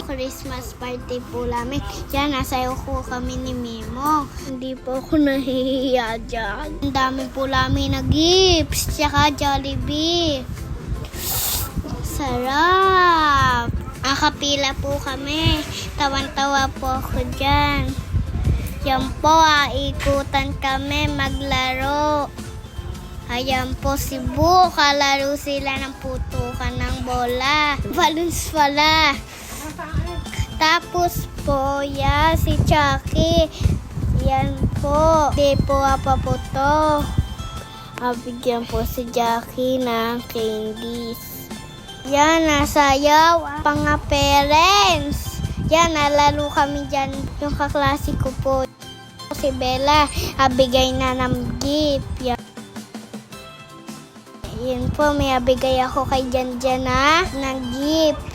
Christmas party po namin. Yan, nasayo ko kami ni Mimo. Hindi po ako nahihiya dyan. Ang dami po namin na gifts, tsaka Jollibee. Sarap! Akapila po kami. Tawan-tawa po ako dyan. Yan po, ah, ikutan kami maglaro. Ayan po si Bu, kalaro sila ng putukan ng bola. Balloons pala. Tapos po, yan, si Chucky. Yan po. Di po apa po to. Abigyan po si Jackie ng candies. Yan, nasayaw ang mga parents. Yan, nalaro kami dyan. Yung kaklase ko po. Si Bella, abigay na ng gift. Yan. Yan po, may abigay ako kay Janjan na ng gift.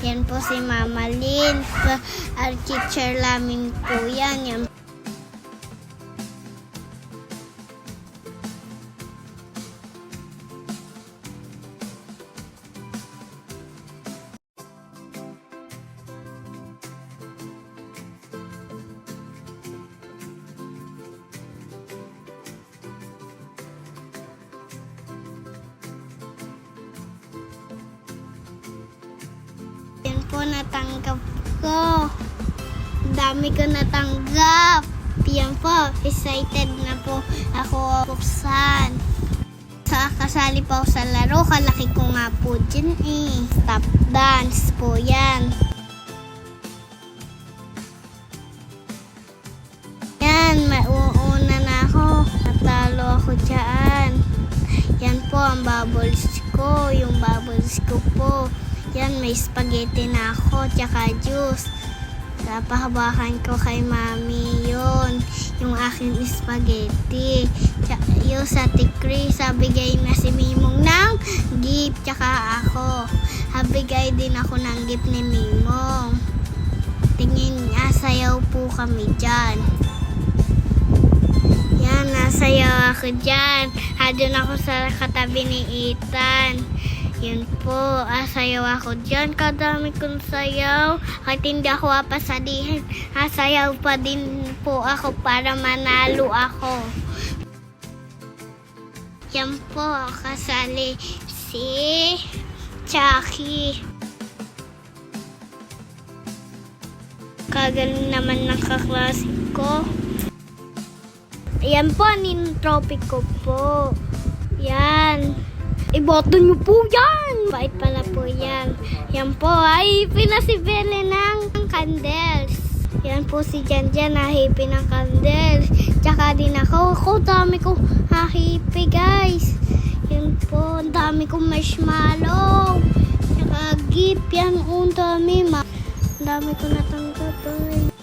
Yan po si Mama Lynn. Teacher namin po yan. yan. Po natanggap ko. Dami ko natanggap. Yan po, excited na po ako buksan. Sa kasali po sa laro, kalaki ko nga po dyan eh. Stop dance po yan. Yan, mauuna na ako. Natalo ako dyan. Yan po ang bubbles ko, yung bubbles ko po. Yan, may spaghetti na ako, tsaka juice. Napahabakan ko kay mami yun, yung aking spaghetti. Tsaka, yung sa tikri, sabigay na si Mimong ng gift, tsaka ako. Habigay din ako ng gift ni Mimong. Tingin niya, sayaw po kami dyan. Yan, nasayaw ako dyan. Andun ako sa katabi ni Ethan. Yun po, asayaw ako dyan. Kadami kong sayaw. Kahit hindi ako apasalihin, asayaw pa din po ako para manalo ako. Yan po, kasali si Chucky. Kagaling naman ng kaklase ko. Ayan po, nin trophy ko po. Yan. Iboto niyo po yan! Bait pala po yan. Yan po, ay pinasibele ng candles. Yan po si Janjan, nahipi ng candles. Tsaka din ako, ako dami ko nahipi guys. Yan po, ang dami kong marshmallow. Tsaka gift yan, ang dami. Ma ang dami ko natanggap. Ay.